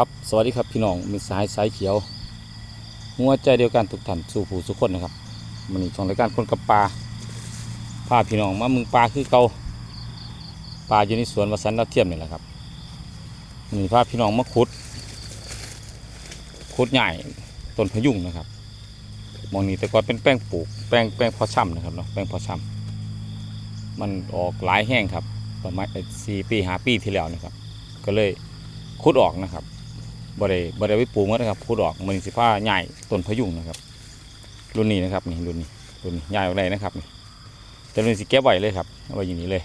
ครับ สวัสดีครับพี่น้องมีสายสายเขียวหัวใจเดียวกันทุกท่านสู่ผู้สุขคนนะครับมันนี้ช่องรายการคนกับปลาพาพี่น้องมามึงปลาคือเกาปลาอยู่ในสวนวสันต์ดาวเทียมนี่แหละครับมันนี้พาพี่น้องมาขุดขุดใหญ่ต้นพยุงนะครับมองนี้แต่ก่อนเป็นแป้งปลูกแป้งแป้งพอช่ำนะครับเนาะแป้งพอช่ำมันออกหลายแห้งครับประมาณสี่ปีหาปีที่แล้วนะครับ ก็เลยขุดออกนะครับ บ่ได้บ่ได้ไปปลูกมันนะครับขุดออกมันสิผ้าใหญ่ต้นพะยุงนะครับ รุ่นนี้นะครับนี่รุ่นนี้รุ่นนี้ใหญ่ออกเลยนะครับนี่แต่รุ่นสิเก็บไว้เลยครับเอาไว้อย่างนี้เลย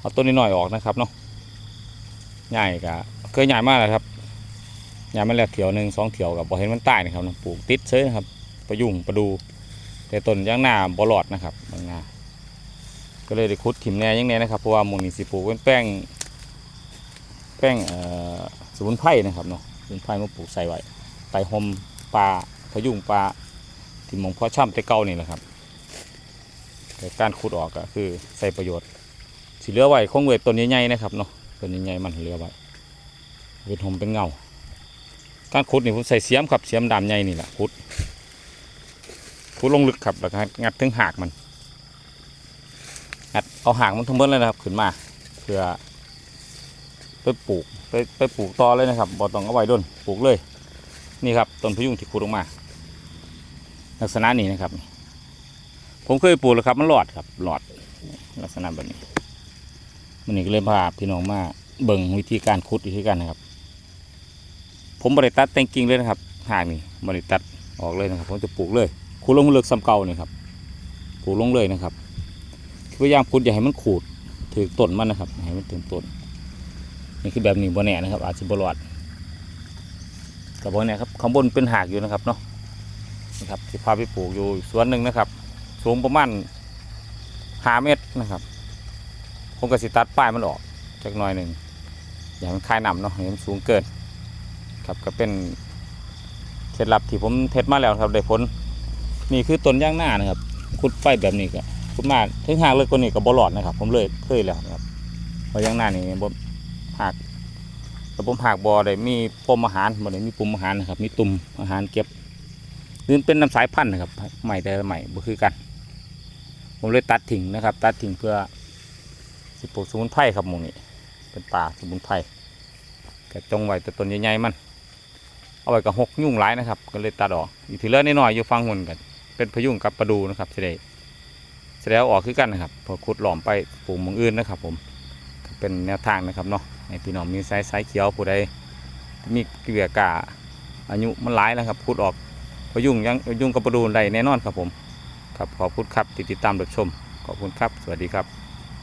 เอาต้นนี้หน่อยออกนะครับเนาะใหญ่กะเคยใหญ่มากเลยครับใหญ่มาแล้วเถียวหนึ่งสองเถียวกับบ่เห็นมันตายนะครับปลูกติดเฉยนะครับพะยุงประดู แต่ต้นย่างหน้าบ่หลอดนะครับบางหนาก็เลยได้ขุดถิ่มแน่ยังแน่นะครับเพราะว่ามูนี่สิปลูกเป็นแป้งแป้งเอ่อ สมุนไพรนะครับเนาะสมุนไพรมาปลูกใส่ไว้ไตหอมปลาพะยุงปลาที่มองพ่อช่ำแต่เก่านี่แหละครับแต่การขุดออกก็คือใส่ประโยชน์สีเหลือไว้คงเวทต้นใหญ่ๆนะครับเนาะต้นใหญ่ๆมันเหลือไว้เวทหอมเป็นเงาการขุดนี่ผมใส่เสียมครับเสียมดำใหญ่นี่แหละขุดขุดลงลึกครับแล้วก็งัดถึงหากมันงัดเอาหากมันทั้งหมดเลยนะครับขึ้นมาเพื่อ ไปปลูกไปไปปลูกต่อเลยนะครับบ่ต้องเอาไว้ด้นปลูกเลย นี่ครับต้นพยุงที่ขุดออกมา ลักษณะนี้นะครับ ผมเคยปลูกแล้วครับ มันหลอดครับหลอดลักษณะแบบนี้มันนี่ก็เลยพาพี่น้องมาเบิ่งวิธีการขุดวิธีการนะครับ ผมบริตัดแต่งกิ่งเลยนะครับหากนี่บริตัดออกเลยนะครับผมจะปลูกเลยขุดลงเลือกซ้ำเก่านี่ครับปลูกลงเลยนะครับพยายามขุดอย่าให้มันขูดถือต้นมันนะครับอย่าให้มันถึงต้น นี่คือแบบนี้บนแหน่นะครับ อาจจะบรอดกับบนแหน่ครับข้างบนเป็นหากอยู่นะครับเนาะนะครับที่พาไปปลูกอยู่สวนหนึ่งนะครับ สูงประมาณห้าเมตรนะครับ ผมก็สิตัดป้ายมันออกจักหน่อยหนึ่งอย่างมันคลายหนำเนาะให้มันสูงเกินครับก็เป็นเคล็ดลับที่ผมเทสมาแล้วครับได้ผลนี่คือต้นย่างหน้านะครับขุดไฟแบบนี้ก็ขุดมาถึงห่ากเลยกว่านี้ก็บรอดนะครับ ผมเลยเคยแล้วนะครับเพราะย่างหน้านี่บ่ หักแต่ผมหักบอได้มีปมอาหารบ่ได้มีปุ่มอาหารนะครับ มีตุ่มอาหารเก็บหรือเป็นน้ำสายพันธุ์นะครับใหม่แต่ละใหม่บ่คือกัน ผมเลยตัดทิ้งนะครับ ตัดทิ้งเพื่อสิปลูกสมุนไพรครับมงนี้เป็นป่าสมุนไพรก็จงไว้แต่ต้นใหญ่ๆมัน เอาไว้กับหกยุ่งหลายนะครับ ก็เลยตัดออกอีกทีเลือน้อยอยู่ฟังหุ่นกัน เป็นพยุงกับประดูนะครับจะได้จะได้เอออกคือกันนะครับพอขุดหลอมไปปลูกมองอื่นนะครับ ผมเป็นแนวทางนะครับเนาะ ให้พี่น้องมีไซส์ไซส์เขียวผู้ใดมีเกลือกาอายุมันหลายแล้วครับพูดออกพยุงยังยุงกับประดูได้แน่นอนครับผม ครับขอบคุณครับติดตามรับชม ขอบคุณครับ สวัสดีครับ